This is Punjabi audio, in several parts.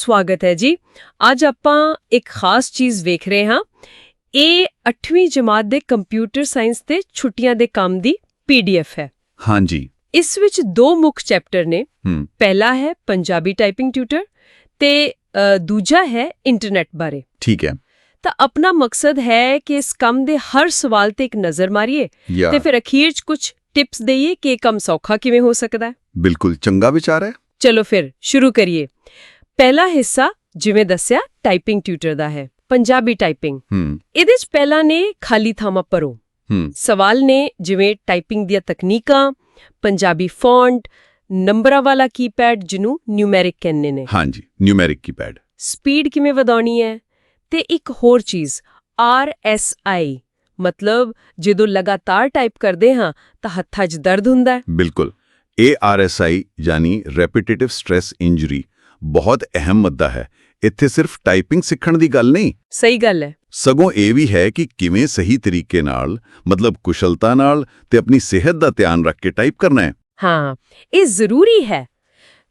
ਸਵਾਗਤ ਹੈ ਜੀ। ਅੱਜ ਆਪਾਂ ਇੱਕ ਖਾਸ ਚੀਜ਼ ਵੇਖ ਰਹੇ ਹਾਂ। ਇਹ 8ਵੀਂ ਜਮਾਤ ਦੇ ਕੰਪਿਊਟਰ ਸਾਇੰਸ ਤੇ ਛੁੱਟੀਆਂ ਦੇ ਕੰਮ ਦੀ ਪੀਡੀਐਫ ਹੈ। ਹਾਂਜੀ। ਇਸ ਵਿੱਚ ਦੋ ਮੁੱਖ ਚੈਪਟਰ ਨੇ। ਪਹਿਲਾ ਹੈ ਪੰਜਾਬੀ ਟਾਈਪਿੰਗ ਟਿਊਟਰ ਤੇ ਦੂਜਾ ਹੈ ਇੰਟਰਨੈਟ ਬਾਰੇ। ਠੀਕ ਹੈ। ਤਾਂ ਆਪਣਾ ਮਕਸਦ ਹੈ ਕਿ ਇਸ ਕੰਮ ਦੇ ਹਰ ਸਵਾਲ ਤੇ ਇੱਕ ਨਜ਼ਰ ਮਾਰੀਏ ਤੇ ਫਿਰ ਅਖੀਰ 'ਚ ਕੁਝ ਟਿਪਸ ਦਈਏ ਕਿ ਇਹ ਕੰਮ ਸੌਖਾ ਕਿਵੇਂ ਹੋ ਸਕਦਾ ਹੈ। ਬਿਲਕੁਲ ਚੰਗਾ ਵਿਚਾਰ ਹੈ। ਚਲੋ ਫਿਰ ਸ਼ੁਰੂ ਕਰੀਏ। ਪਹਿਲਾ ਹਿੱਸਾ ਜਿਵੇਂ ਦੱਸਿਆ ਟਾਈਪਿੰਗ ਟਿਊਟਰ ਦਾ ਹੈ ਪੰਜਾਬੀ ਟਾਈਪਿੰਗ ਇਹਦੇ 'ਚ ਪਹਿਲਾਂ ਨੇ ਖਾਲੀ ਭਰੋ ਹੂੰ। ਸਵਾਲ ਨੇ ਜਿਵੇਂ ਟਾਈਪਿੰਗ ਦੀਆਂ ਤਕਨੀਕਾਂ ਪੰਜਾਬੀ ਫੌਂਟ ਨੰਬਰਾਂ ਵਾਲਾ ਕੀਪੈਡ ਜਿਹਨੂੰ ਨਿਊਮੈਰਿਕ ਕਹਿੰਦੇ ਨੇ। ਹਾਂਜੀ ਨਿਊਮੈਰਿਕ ਕੀਪੈਡ ਸਪੀਡ ਕਿਵੇਂ ਵਧਾਉਣੀ ਹੈ? ਤੇ ਇੱਕ ਹੋਰ ਚੀਜ਼ ਆਈ ਮਤਲਬ ਜਦੋਂ ਲਗਾਤਾਰ ਟਾਈਪ ਕਰਦੇ ਹਾਂ ਤਾਂ ਹੱਥਾਂ 'ਚ ਦਰਦ ਹੁੰਦਾ ਹੈ। ਬਿਲਕੁਲ। ARSI ਯਾਨੀ ਰੈਪੀਟੀਟਿਵ ਸਟ੍ਰੈਸ ਇੰਜਰੀ ਬਹੁਤ ਅਹਿਮ ਮੁੱਦਾ ਹੈ। ਇੱਥੇ ਸਿਰਫ ਟਾਈਪਿੰਗ ਸਿੱਖਣ ਦੀ ਗੱਲ ਨਹੀਂ। ਸਹੀ ਗੱਲ ਹੈ। ਸਗੋਂ ਇਹ ਵੀ ਹੈ ਕਿ ਕਿਵੇਂ ਸਹੀ ਤਰੀਕੇ ਨਾਲ ਮਤਲਬ ਕੁਸ਼ਲਤਾ ਨਾਲ ਤੇ ਆਪਣੀ ਸਿਹਤ ਦਾ ਧਿਆਨ ਰੱਖ ਕੇ ਟਾਈਪ ਕਰਨਾ ਹੈ। ਹਾਂ ਇਹ ਜ਼ਰੂਰੀ ਹੈ।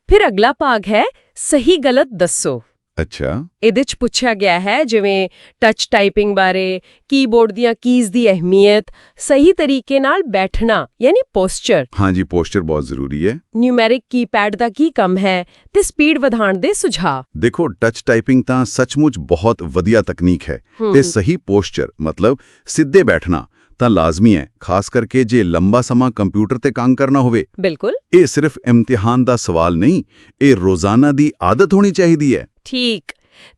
ਫਿਰ ਅਗਲਾ ਭਾਗ ਹੈ ਸਹੀ ਗਲਤ ਦੱਸੋ। ਅੱਛਾ। ਇਹਦੇ 'ਚ ਪੁੱਛਿਆ ਗਿਆ ਹੈ ਜਿਵੇਂ ਟੱਚ ਟਾਈਪਿੰਗ ਬਾਰੇ ਕੀਬੋਰਡ ਦੀਆਂ ਕੀਜ਼ ਦੀ ਅਹਿਮੀਅਤ ਸਹੀ ਤਰੀਕੇ ਨਾਲ ਬੈਠਣਾ ਯਾਨੀ ਪੋਸਚਰ ਹਾਂਜੀ ਪੋਸਚਰ ਬਹੁਤ ਜ਼ਰੂਰੀ ਹੈ। ਨਿਊਮੈਰਿਕ ਕੀਪੈਡ ਦਾ ਕੀ ਕੰਮ ਹੈ ਤੇ ਸਪੀਡ ਵਧਾਉਣ ਦੇ ਸੁਝਾਅ। ਦੇਖੋ ਟੱਚ ਟਾਈਪਿੰਗ ਤਾਂ ਸੱਚਮੁੱਚ ਬਹੁਤ ਵਧੀਆ ਤਕਨੀਕ ਹੈ ਤੇ ਸਹੀ ਪੋਸਚਰ ਮਤਲਬ ਸਿੱਧੇ ਬੈਠਣਾ ਤਾਂ ਲਾਜ਼ਮੀ ਹੈ ਖਾਸ ਕਰਕੇ ਜੇ ਲੰਬਾ ਸਮਾਂ ਕੰਪਿਊਟਰ ਤੇ ਕੰਮ ਕਰਨਾ ਹੋਵੇ। ਬਿਲਕੁਲ। ਇਹ ਸਿਰਫ ਇਮਤਿਹਾਨ ਦਾ ਸਵਾਲ ਨਹੀਂ ਇਹ ਰੋਜ਼ਾਨਾ ਦੀ ਆਦਤ ਹੋਣੀ ਚਾਹੀਦੀ ਹੈ। ਠੀਕ।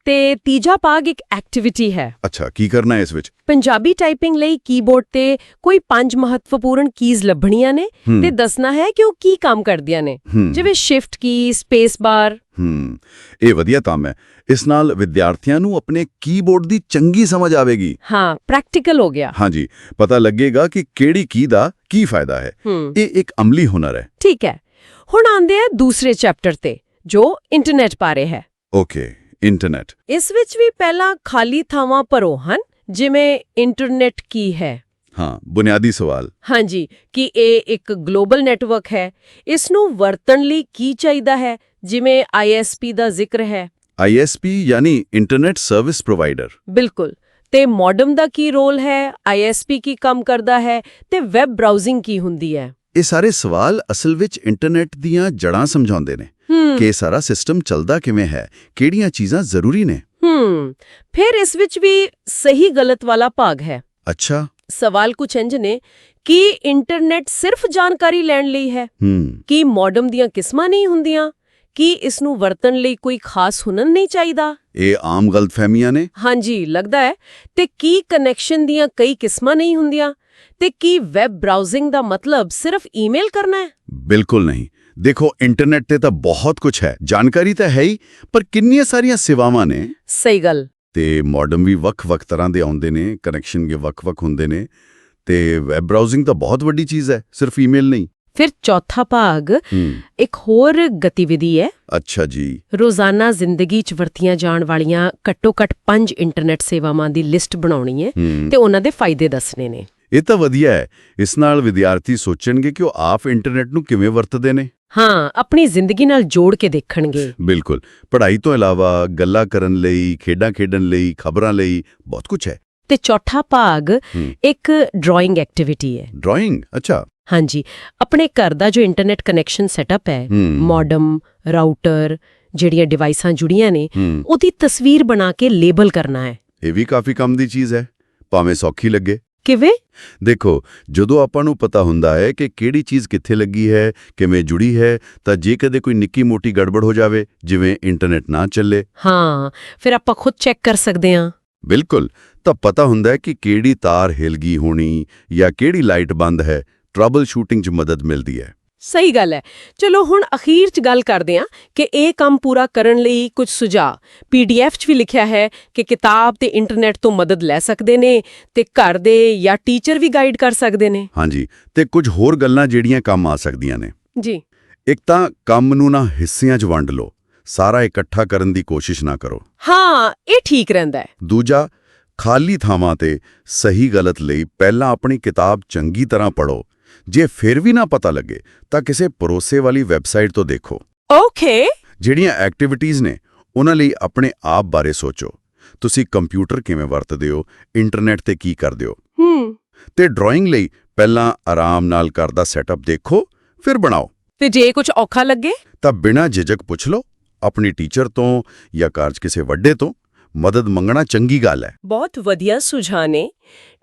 ਤੇ ਤੀਜਾ ਭਾਗ ਇੱਕ ਐਕਟੀਵਿਟੀ ਹੈ। ਅੱਛਾ ਕੀ ਕਰਨਾ ਹੈ ਇਸ ਵਿੱਚ? ਪੰਜਾਬੀ ਟਾਈਪਿੰਗ ਲਈ ਕੀਬੋਰਡ ਤੇ ਕੋਈ ਪੰਜ ਮਹੱਤਵਪੂਰਨ ਕੀਜ਼ ਲੱਭਣੀਆਂ ਨੇ ਤੇ ਦੱਸਣਾ ਹੈ ਕਿ ਉਹ ਕੀ ਕੰਮ ਕਰਦੀਆਂ ਨੇ। ਜਿਵੇਂ ਸ਼ਿਫਟ ਕੀ ਸਪੇਸ ਬਾਰ ਹੂੰ ਇਹ ਵਧੀਆ ਕੰਮ ਹੈ। ਇਸ ਨਾਲ ਵਿਦਿਆਰਥੀਆਂ ਨੂੰ ਆਪਣੇ ਕੀਬੋਰਡ ਦੀ ਚੰਗੀ ਸਮਝ ਆਵੇਗੀ। ਹਾਂ ਪ੍ਰੈਕਟੀਕਲ ਹੋ ਗਿਆ। ਹਾਂਜੀ ਪਤਾ ਲੱਗੇਗਾ ਕਿ ਕਿਹੜੀ ਕੀ ਦਾ ਕੀ ਫਾਇਦਾ ਹੈ। ਹੂੰ। ਇਹ ਇੱਕ ਅਮਲੀ ਹੁਨਰ ਹੈ। ਠੀਕ ਹੈ। ਹੁਣ ਆਂਦੇ ਆ ਦੂਸਰੇ ਚੈਪਟਰ ਤੇ ਜੋ ਇੰਟਰਨੈਟ ਬਾਰੇ ਹੈ। ਓਕੇ ਇੰਟਰਨੈਟ ਇਸ ਵਿੱਚ ਵੀ ਪਹਿਲਾਂ ਖਾਲੀ ਥਾਵਾਂ ਭਰੋ ਹਨ ਜਿਵੇਂ ਇੰਟਰਨੈਟ ਕੀ ਹੈ? ਹਾਂ ਬੁਨਿਆਦੀ ਸਵਾਲ। ਹਾਂਜੀ ਕਿ ਇਹ ਇੱਕ ਗਲੋਬਲ ਨੈਟਵਰਕ ਹੈ। ਇਸ ਨੂੰ ਵਰਤਣ ਲਈ ਕੀ ਚਾਹੀਦਾ ਹੈ ਜਿਵੇਂ ISP ਦਾ ਜ਼ਿਕਰ ਹੈ? ISP ਯਾਨੀ ਇੰਟਰਨੈਟ ਸਰਵਿਸ ਪ੍ਰੋਵਾਈਡਰ ਬਿਲਕੁਲ। ਤੇ ਮੋਡਮ ਦਾ ਕੀ ਰੋਲ ਹੈ? ISP ਕੀ ਕੰਮ ਕਰਦਾ ਹੈ? ਤੇ ਵੈਬ ਬਰਾਊਜ਼ਿੰਗ ਕੀ ਹੁੰਦੀ ਹੈ? ਇਹ ਸਾਰੇ ਸਵਾਲ ਅਸਲ ਵਿੱਚ ਇੰਟਰਨੈਟ ਦੀਆਂ ਜੜਾਂ ਸਮਝਾਉਂਦੇ ਨੇ। ਕਿ ਸਾਰਾ ਸਿਸਟਮ ਚੱਲਦਾ ਕਿਵੇਂ ਹੈ? ਕਿਹੜੀਆਂ ਚੀਜ਼ਾਂ ਜ਼ਰੂਰੀ ਨੇ? ਹੂੰ। ਫਿਰ ਇਸ ਵਿੱਚ ਵੀ ਸਹੀ ਗਲਤ ਵਾਲਾ ਭਾਗ ਹੈ। ਅੱਛਾ। ਸਵਾਲ ਕੁਛ ਇੰਜ ਨੇ ਕਿ ਇੰਟਰਨੈਟ ਸਿਰਫ ਜਾਣਕਾਰੀ ਲੈਣ ਲਈ ਹੈ? ਹੂੰ। ਕੀ ਮੋਡਮ ਦੀਆਂ ਕਿਸਮਾਂ ਨਹੀਂ ਹੁੰਦੀਆਂ? ਕੀ ਇਸ ਨੂੰ ਵਰਤਣ ਲਈ ਕੋਈ ਖਾਸ ਹੁਨਰ ਨਹੀਂ ਚਾਹੀਦਾ? ਇਹ ਆਮ ਗਲਤਫਹਿਮੀਆਂ ਨੇ? ਹਾਂਜੀ ਲੱਗਦਾ ਹੈ। ਤੇ ਕੀ ਕਨੈਕਸ਼ਨ ਦੀਆਂ ਕਈ ਕਿਸਮਾਂ ਨਹੀਂ ਹੁੰਦੀਆਂ? ਤੇ ਕੀ ਵੈਬ ਬਰਾਊਜ਼ਿੰਗ ਦਾ ਮਤਲਬ ਸਿਰਫ ਈਮੇਲ ਕਰਨਾ ਹੈ? ਬਿਲਕੁਲ ਨਹੀਂ। ਦੇਖੋ ਇੰਟਰਨੈਟ ਤੇ ਤਾਂ ਬਹੁਤ ਕੁਝ ਹੈ। ਜਾਣਕਾਰੀ ਤਾਂ ਹੈ ਹੀ ਪਰ ਕਿੰਨੀਆਂ ਸਾਰੀਆਂ ਸੇਵਾਵਾਂ ਨੇ? ਸਹੀ ਗੱਲ। ਤੇ ਮਾਡਮ ਵੀ ਵੱਖ-ਵੱਖ ਤਰ੍ਹਾਂ ਦੇ ਆਉਂਦੇ ਨੇ ਕਨੈਕਸ਼ਨ ਵੀ ਵੱਖ-ਵੱਖ ਹੁੰਦੇ ਨੇ। ਤੇ ਵੈਬ ਬਰਾਊਜ਼ਿੰਗ ਤਾਂ ਬਹੁਤ ਵੱਡੀ ਚੀਜ਼ ਹੈ ਸਿਰਫ ਈਮੇਲ ਨਹੀਂ। ਫਿਰ ਚੌਥਾ ਭਾਗ ਇੱਕ ਹੋਰ ਗਤੀਵਿਧੀ ਹੈ। ਅੱਛਾ ਜੀ। ਰੋਜ਼ਾਨਾ ਜ਼ਿੰਦਗੀ 'ਚ ਵਰਤੀਆਂ ਜਾਣ ਵਾਲੀਆਂ ਘੱਟੋ-ਘੱਟ 5 ਇੰਟਰਨੈਟ ਸੇਵਾਵਾਂ ਦੀ ਲਿਸਟ ਬਣਾਉਣੀ ਹੂੰ ਤੇ ਉਹਨਾਂ ਦੇ ਫਾਇਦੇ ਦੱਸਣੇ ਨੇ। ਇਹ ਤਾਂ ਵਧੀਆ ਹੈ। ਇਸ ਨਾਲ ਵਿਦਿਆਰਥੀ ਸੋਚਣਗੇ ਕਿ ਉਹ ਆਪ ਇੰਟਰਨੈਟ ਨੂੰ ਕਿਵੇਂ ਵਰਤਦੇ ਨੇ। ਹਾਂ ਆਪਣੀ ਜ਼ਿੰਦਗੀ ਨਾਲ ਜੋੜ ਕੇ ਦੇਖਣਗੇ। ਬਿਲਕੁਲ। ਪੜ੍ਹਾਈ ਤੋਂ ਇਲਾਵਾ ਗੱਲਾਂ ਕਰਨ ਲਈ ਖੇਡਾਂ ਖੇਡਣ ਲਈ ਖਬਰਾਂ ਲਈ ਬਹੁਤ ਕੁਝ ਹੈ। ਤੇ ਚੌਥਾ ਭਾਗ। ਇੱਕ ਡਰਾਇੰਗ ਐਕਟੀਵਿਟੀ ਹੈ। ਡਰਾਇੰਗ? ਅੱਛਾ। ਹਾਂਜੀ। ਆਪਣੇ ਘਰ ਦਾ ਜੋ ਇੰਟਰਨੈਟ ਕਨੈਕਸ਼ਨ ਸੈਟਅਪ ਹੈ ਮੋਡਮ ਰਾਊਟਰ ਜਿਹੜੀਆਂ ਡਿਵਾਈਸਾਂ ਜੁੜੀਆਂ ਨੇ ਉਹਦੀ ਤਸਵੀਰ ਬਣਾ ਕੇ ਲੇਬਲ ਕਰਨਾ ਹੈ। ਇਹ ਵੀ ਕਾਫੀ ਕੰਮ ਦੀ ਚੀਜ਼ ਹੈ। ਭਾਵੇਂ ਸੌਖੀ ਲੱਗੇ। ਕਿਵੇਂ? ਦੇਖੋ ਜਦੋਂ ਆਪਾਂ ਨੂੰ ਪਤਾ ਹੁੰਦਾ ਹੈ ਕਿ ਕਿਹੜੀ ਚੀਜ਼ ਕਿੱਥੇ ਲੱਗੀ ਹੈ ਕਿਵੇਂ ਜੁੜੀ ਹੈ ਤਾਂ ਜੇ ਕਦੇ ਕੋਈ ਨਿੱਕੀ ਮੋਟੀ ਗੜਬੜ ਹੋ ਜਾਵੇ ਜਿਵੇਂ ਇੰਟਰਨੈਟ ਨਾ ਚੱਲੇ। ਹਾਂ ਫਿਰ ਆਪਾਂ ਖੁਦ ਚੈੱਕ ਕਰ ਸਕਦੇ ਹਾਂ। ਬਿਲਕੁਲ ਤਾਂ ਪਤਾ ਹੁੰਦਾ ਹੈ ਕਿ ਕਿਹੜੀ ਤਾਰ ਹਿਲ ਗਈ ਹੋਣੀ ਜਾਂ ਕਿਹੜੀ ਲਾਈਟ ਬੰਦ ਹੈ ਟਰਬਲ ਸ਼ੂਟਿੰਗ 'ਚ ਮਦਦ ਮਿਲਦੀ ਹੈ। ਸਹੀ ਗੱਲ ਹੈ। ਚਲੋ ਹੁਣ ਅਖੀਰ 'ਚ ਗੱਲ ਕਰਦੇ ਹਾਂ ਕਿ ਇਹ ਕੰਮ ਪੂਰਾ ਕਰਨ ਲਈ ਕੁਝ ਸੁਝਾਅ। ਪੀਡੀਐਫ 'ਚ ਵੀ ਲਿਖਿਆ ਹੈ ਕਿ ਕਿਤਾਬ ਤੇ ਇੰਟਰਨੈਟ ਤੋਂ ਮਦਦ ਲੈ ਸਕਦੇ ਨੇ ਤੇ ਘਰ ਦੇ ਜਾਂ ਟੀਚਰ ਵੀ ਗਾਈਡ ਕਰ ਸਕਦੇ ਨੇ। ਹਾਂਜੀ ਤੇ ਕੁਝ ਹੋਰ ਗੱਲਾਂ ਜਿਹੜੀਆਂ ਕੰਮ ਆ ਸਕਦੀਆਂ ਨੇ। ਜੀ। ਇੱਕ ਤਾਂ ਕੰਮ ਨੂੰ ਨਾ ਹਿੱਸਿਆਂ 'ਚ ਵੰਡ ਲਓ ਸਾਰਾ ਇਕੱਠਾ ਕਰਨ ਦੀ ਕੋਸ਼ਿਸ਼ ਨਾ ਕਰੋ। ਹਾਂ ਇਹ ਠੀਕ ਰਹਿੰਦਾ ਹੈ। ਦੂਜਾ ਖਾਲੀ ਥਾਵਾਂ ਤੇ ਸਹੀ ਗਲਤ ਲਈ ਪਹਿਲਾਂ ਆਪਣੀ ਕਿਤਾਬ ਚੰਗੀ ਤਰ੍ਹਾਂ ਪੜੋ ਜੇ ਫਿਰ ਵੀ ਨਾ ਪਤਾ ਲੱਗੇ ਤਾਂ ਕਿਸੇ ਭਰੋਸੇ ਵਾਲੀ ਵੈਬਸਾਈਟ ਤੋਂ ਦੇਖੋ। ਓਕੇ ਜਿਹੜੀਆਂ ਐਕਟੀਵਿਟੀਜ਼ ਨੇ ਉਹਨਾਂ ਲਈ ਆਪਣੇ ਆਪ ਬਾਰੇ ਸੋਚੋ। ਤੁਸੀਂ ਕੰਪਿਊਟਰ ਕਿਵੇਂ ਵਰਤਦੇ ਹੋ ਇੰਟਰਨੈਟ ਤੇ ਕੀ ਕਰਦੇ ਹੋ? ਹੂੰ। ਤੇ ਡਰਾਇੰਗ ਲਈ ਪਹਿਲਾਂ ਆਰਾਮ ਨਾਲ ਘਰ ਦਾ ਸੈਟਅਪ ਦੇਖੋ ਫਿਰ ਬਣਾਓ। ਤੇ ਜੇ ਕੁਝ ਔਖਾ ਲੱਗੇ? ਤਾਂ ਬਿਨਾਂ ਝਿਜਕ ਪੁੱਛ ਲਓ ਆਪਣੀ ਟੀਚਰ ਤੋਂ ਜਾਂ ਕਾਰਜ ਕਿਸੇ ਵੱਡੇ ਤੋਂ। ਮਦਦ ਮੰਗਣਾ ਚੰਗੀ ਗੱਲ ਹੈ। ਬਹੁਤ ਵਧੀਆ ਸੁਝਾਅ ਨੇ।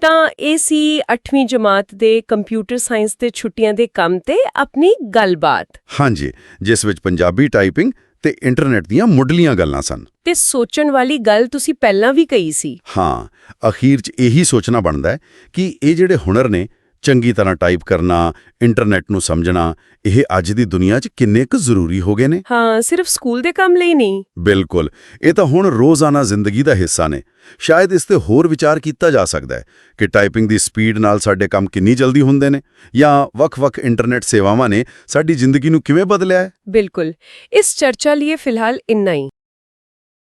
ਤਾਂ ਇਹ ਸੀ 8ਵੀਂ ਜਮਾਤ ਦੇ ਕੰਪਿਊਟਰ ਸਾਇੰਸ ਦੇ ਛੁੱਟੀਆਂ ਦੇ ਕੰਮ ਤੇ ਆਪਣੀ ਗੱਲਬਾਤ। ਹਾਂਜੀ ਜਿਸ ਵਿੱਚ ਪੰਜਾਬੀ ਟਾਈਪਿੰਗ ਤੇ ਇੰਟਰਨੈਟ ਦੀਆਂ ਮੁੱਢਲੀਆਂ ਗੱਲਾਂ ਸਨ। ਤੇ ਸੋਚਣ ਵਾਲੀ ਗੱਲ ਤੁਸੀਂ ਪਹਿਲਾਂ ਵੀ ਕਹੀ ਸੀ। ਹਾਂ ਅਖੀਰ 'ਚ ਇਹੀ ਸੋਚਣਾ ਬਣਦਾ ਹੈ ਕਿ ਇਹ ਜਿਹੜੇ ਹੁਨਰ ਨੇ ਚੰਗੀ ਤਰ੍ਹਾਂ ਟਾਈਪ ਕਰਨਾ ਇੰਟਰਨੈਟ ਨੂੰ ਸਮਝਣਾ ਇਹ ਅੱਜ ਦੀ ਦੁਨੀਆ 'ਚ ਕਿੰਨੇ ਕੁ ਜ਼ਰੂਰੀ ਹੋ ਗਏ ਨੇ? ਹਾਂ ਸਿਰਫ ਸਕੂਲ ਦੇ ਕੰਮ ਲਈ ਨਹੀਂ। ਬਿਲਕੁਲ। ਇਹ ਤਾਂ ਹੁਣ ਰੋਜ਼ਾਨਾ ਜ਼ਿੰਦਗੀ ਦਾ ਹਿੱਸਾ ਨੇ। ਸ਼ਾਇਦ ਇਸ ਤੇ ਹੋਰ ਵਿਚਾਰ ਕੀਤਾ ਜਾ ਸਕਦਾ ਹੈ ਕਿ ਟਾਈਪਿੰਗ ਦੀ ਸਪੀਡ ਨਾਲ ਸਾਡੇ ਕੰਮ ਕਿੰਨੀ ਜਲਦੀ ਹੁੰਦੇ ਨੇ ਜਾਂ ਵੱਖ-ਵੱਖ ਇੰਟਰਨੈਟ ਸੇਵਾਵਾਂ ਨੇ ਸਾਡੀ ਜ਼ਿੰਦਗੀ ਨੂੰ ਕਿਵੇਂ ਬਦਲਿਆ ਹੈ? ਬਿਲਕੁਲ। ਇਸ ਚਰਚਾ ਲਈ ਫਿਲਹਾਲ ਇੰਨਾ ਹੀ।